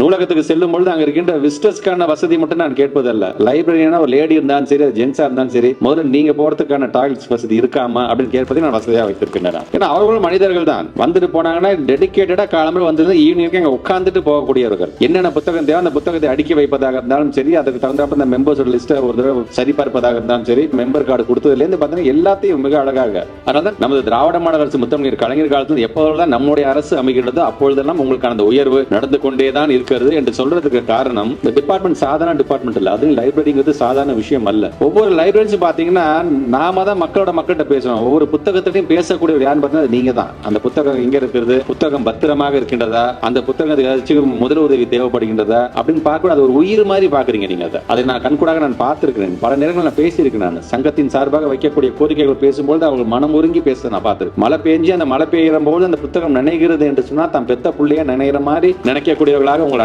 நூலகத்துக்கு செல்லும் பொழுது அங்க இருக்கின்ற விசிட்டர்ஸ்க்கான வசதி மட்டும் நான் கேட்பதல்ல. லைப்ரரியான ஒரு லேடி இருந்தாலும் சரி ஜென்ஸா இருந்தாலும் சரி முதல்ல நீங்க போறதுக்கான டாய்லெட்ஸ் வசதி இருக்காமா அப்படின்னு கேட்பதை நான் வசதியா வைத்திருக்கேன் ஏன்னா அவர்களும் மனிதர்கள் தான். வந்துட்டு போனாங்கன்னா டெடிகேட்டடா காலம்பரம் வந்து ஈவினிங் அங்க உட்கார்ந்துட்டு போகக்கூடியவர்கள். என்னென்ன புத்தகம் தேவை அந்த புத்தகத்தை அடுக்கி வைப்பதாக இருந்தாலும் சரி அதுக்கு தகுந்தாப்ப அந்த மெம்பர்ஸோட லிஸ்ட்டை ஒரு தடவை சரிபார்ப்பதாக இருந்தாலும் சரி மெம்பர் கார்டு கொடுத்ததுல இருந்து பார்த்தீங்கன்னா எல்லாத்தையும் மிக அழகாக. அதனால நமது திராவிட மாடல் அரசு முத்தமிழர் கலைஞர் காலத்தில் எப்போதெல்லாம் நம்முடைய அரசு அமைகிறதோ அப்பொழுதெல்லாம் உங்களுக்கான அந்த உயர்வு நடந்து கொண்டே தான் இருக்கிறது என்று சொல்றதுக்கு காரணம் இந்த டிபார்ட்மெண்ட் சாதாரண டிபார்ட்மெண்ட் இல்லை. அது லைப்ரரிங்கிறது சாதாரண விஷயம் அல்ல. ஒவ்வொரு லைப்ரரிஸ் பாத்தீங்கன்னா நாம தான் மக்களோட மக்கள்கிட்ட பேசணும் ஒவ்வொரு புத்தகத்திலையும் பேசக்கூடிய யாருன்னு பார்த்தீங்கன்னா நீங்க தான். அந்த புத்தகம் எங்க இருக்கிறது புத்தகம் பத்திரமாக இருக்கின்றதா? அந்த புத்தகத்துக்கு ஏதாச்சும் முதல் உதவி தேவைப்படுகின்றதா? அப்படின்னு பார்க்கணும் அது ஒரு உயிர் மாதிரி பாக்குறீங்க நீங்க அதை. அதை நான் கண்கூடாக நான் பார்த்திருக்கிறேன். பல நேரங்கள் நான் பேசியிருக்கேன் நான். சங்கத்தின் சார்பாக வைக்கக்கூடிய கோரிக்கைகள் பேசும்போது அவங்க மனம் ஒருங்கி பேச நான் பார்த்திருக்கேன். மழை பெஞ்சு அந்த மழை பெய்கிற போது அந்த புத்தகம் நினைகிறது என்று சொன்னா தான் பெத்த புள்ளைய நினைக்கிற மாதிரி நினைக்கக்கூடியவர்களாக உங்களை